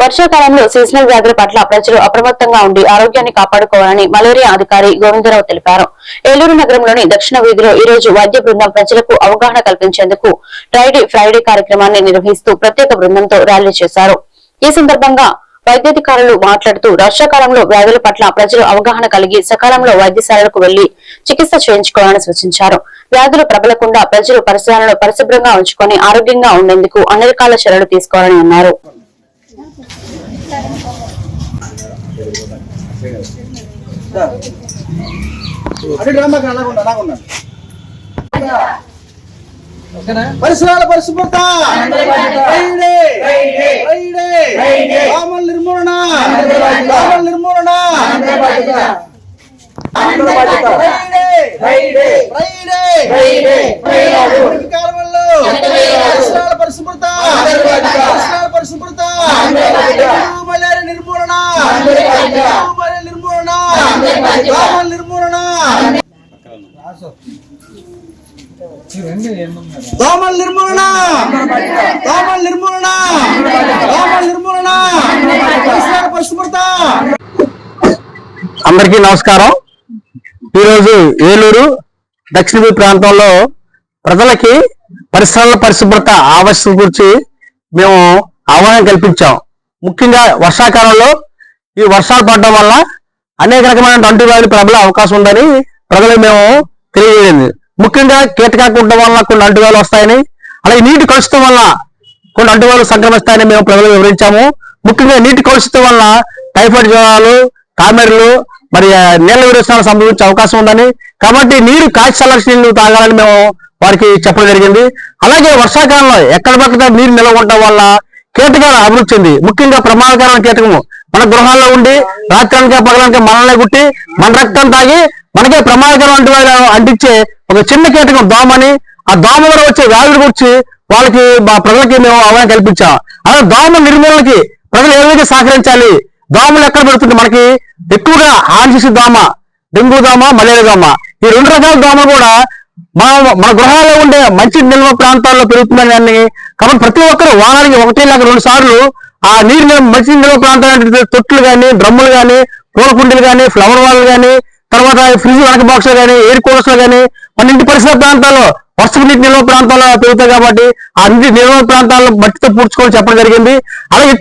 వర్షాకాలంలో సీజనల్ వ్యాధుల పట్ల ప్రజలు అప్రమత్తంగా ఉండి ఆరోగ్యాన్ని కాపాడుకోవాలని మలేరియా అధికారి గోవిందరావు తెలిపారు. ఏలూరు నగరంలోని దక్షిణ వీధిలో ఈ రోజు వైద్య బృందం ప్రజలకు అవగాహన కల్పించేందుకు ఫ్రైడే ఫ్రైడే కార్యక్రమాన్ని నిర్వహిస్తూ ప్రత్యేక బృందంతో ర్యాలీ చేశారు. ఈ సందర్భంగా వైద్యాధికారులు మాట్లాడుతూ వర్షాకాలంలో వ్యాధుల పట్ల ప్రజలు అవగాహన కలిగి సకాలంలో వైద్యశాలకు వెళ్ళి చికిత్స చేయించుకోవాలని సూచించారు. వ్యాధులు ప్రబలకుండా ప్రజలు పరిసరాలను పరిశుభ్రంగా ఉంచుకొని ఆరోగ్యంగా ఉండేందుకు అన్ని రకాల చర్యలు తీసుకోవాలని అన్నారు. పరిసరాల పరిశుభ్రత రైడే రైడే దోమల నిర్మూలన దోమల నిర్మూలన రైడే రైడే మురికి కాలువల్లో పరిసరాల పరిశుభ్రత పరిసరాల పరిశుభ్రత డెంగ్యూ మలేరియా నిర్మూలన నిర్మూలన దోమల నిర్మూలన. దోమల నిర్మూలన. దోమల నిర్మూలన. దోమల నిర్మూలన పరిసరాల పరిశుభ్రత. అందరికీ నమస్కారం. ఈరోజు ఏలూరు దక్షిణ ప్రాంతంలో ప్రజలకి పరిసరాల పరిశుభ్రత ఆవశ్యకత గురించి మేము అవగాహన కల్పించాం. ముఖ్యంగా వర్షాకాలంలో ఈ వర్షాలు పడడం వల్ల అనేక రకమైన అంటువ్యాధులు ప్రబల అవకాశం ఉందని ప్రజలు మేము తెలియజేయండి ముఖ్యంగా కీటకాకు ఉండడం వల్ల కొన్ని అంటువ్యాలు వస్తాయని అలాగే నీటి కలుషితం వల్ల కొన్ని అంటువ్యాలు సంక్రమిస్తాయని మేము ప్రజలకు వివరించాము. ముఖ్యంగా నీటి కలుషితం వల్ల టైఫాయిడ్ జ్వరాలు కామెర్లు మరి నీళ్ళ విరోచనాలు సంభవించే అవకాశం ఉందని కాబట్టి నీరు కాచి నీళ్ళు తాగాలని మేము వారికి చెప్పడం జరిగింది. అలాగే వర్షాకాలంలో ఎక్కడ పక్కన నీరు నిల్వ ఉండడం వల్ల కీటకాలు అభివృద్ధి చెంది. ముఖ్యంగా ప్రమాదకరమైన కీటకము. మన గృహాల్లో ఉండి రాత్రానికి పగలానికి మనల్ని గుట్టి మన రక్తం తాగి మనకే ప్రమాదకరమైన అంటించే ఒక చిన్న కీటకం దోమని ఆ దోమ వల్ల వచ్చే వ్యాధుల గురించి వాళ్ళకి మా ప్రజలకి మేము అవగాహన కల్పించాం. అలా దోమ నిర్మూలనకి ప్రజలు ఏ విధంగా సహకరించాలి? దోమలు ఎక్కడ పెడుతుంది మనకి? ఎక్కువగా హాని దోమ డెంగ్యూ దోమ మలేరియా దోమ. ఈ రెండు రకాల దోమలు కూడా మన మన గృహాల్లో ఉండే మంచి నిల్వ ప్రాంతాల్లో పెరుగుతున్నాయి దాన్ని కాబట్టి ప్రతి ఒక్కరు వారానికి ఒకటి లేక రెండు సార్లు ఆ నీరు మంచి నిల్వ ప్రాంతాలు తొట్లు కానీ డ్రమ్ములు కానీ పూల కుండీలు కానీ ఫ్లవర్ వాల్ కానీ తర్వాత ఫ్రిడ్జ్ వెనక బాక్స్ కానీ ఎయిర్ కూలర్స్ కానీ మన ఇంటి పరిసర ప్రాంతాల్లో వర్షపు నీటి నిల్వ ప్రాంతాల్లో పెరుగుతాయి కాబట్టి ఆ నీటి నిల్వ ప్రాంతాల్లో మట్టితో పూడ్చుకోవాలని చెప్పడం జరిగింది. అలాగే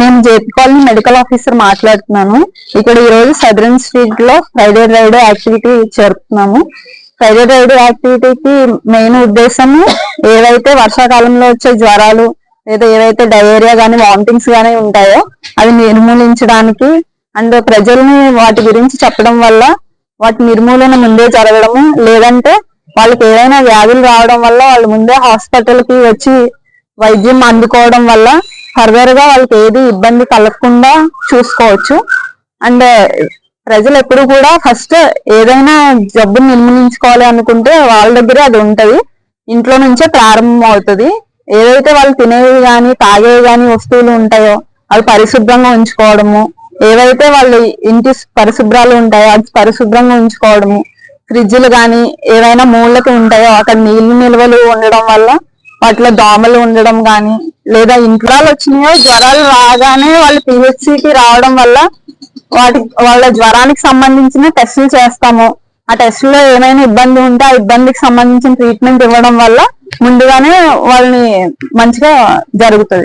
నేను జేపీ కాలనీ మెడికల్ ఆఫీసర్ మాట్లాడుతున్నాను. ఇక్కడ ఈ రోజు సదరన్ స్ట్రీట్లో ఫ్రైడే రైడ్ యాక్టివిటీ జరుపుతున్నాము. థైరాయిడ్ రైడ్ యాక్టివిటీకి మెయిన్ ఉద్దేశము ఏవైతే వర్షాకాలంలో వచ్చే జ్వరాలు లేదా ఏవైతే డయేరియా గానీ వామిటింగ్స్ గానీ ఉంటాయో అవి నిర్మూలించడానికి అండ్ ప్రజల్ని వాటి గురించి చెప్పడం వల్ల వాటి నిర్మూలన ముందే జరగడము లేదంటే వాళ్ళకి ఏదైనా వ్యాధులు రావడం వల్ల వాళ్ళు ముందే హాస్పిటల్కి వచ్చి వైద్యం అందుకోవడం వల్ల ఫర్దర్గా వాళ్ళకి ఏది ఇబ్బంది కలగకుండా చూసుకోవచ్చు. అండ్ ప్రజలు ఎప్పుడు కూడా ఫస్ట్ ఏదైనా జబ్బుని నిర్మూలించుకోవాలి అనుకుంటే వాళ్ళ దగ్గర అది ఉంటది. ఇంట్లో నుంచే ప్రారంభం అవుతుంది ఏదైతే వాళ్ళు తినేవి కానీ తాగేవి కానీ వస్తువులు ఉంటాయో అవి పరిశుభ్రంగా ఉంచుకోవడము. ఏవైతే వాళ్ళు ఇంటి పరిశుభ్రాలు ఉంటాయో అది పరిశుభ్రంగా ఉంచుకోవడము. ఫ్రిడ్జ్లు కానీ ఏవైనా మూలకి ఉంటాయో అక్కడ నీళ్ళు నిల్వలు ఉండడం వల్ల వాటిలో దోమలు ఉండడం కానీ లేదా ఇంట్లో వచ్చినాయో జ్వరాలు రాగానే వాళ్ళు పిహెచ్సికి రావడం వల్ల వాటి వాళ్ళ జ్వరానికి సంబంధించిన టెస్టులు చేస్తాము. ఆ టెస్టులో ఏమైనా ఇబ్బంది ఉంటే ఆ ఇబ్బందికి సంబంధించిన ట్రీట్మెంట్ ఇవ్వడం వల్ల ముందుగానే వాళ్ళని మంచిగా జరుగుతుంది.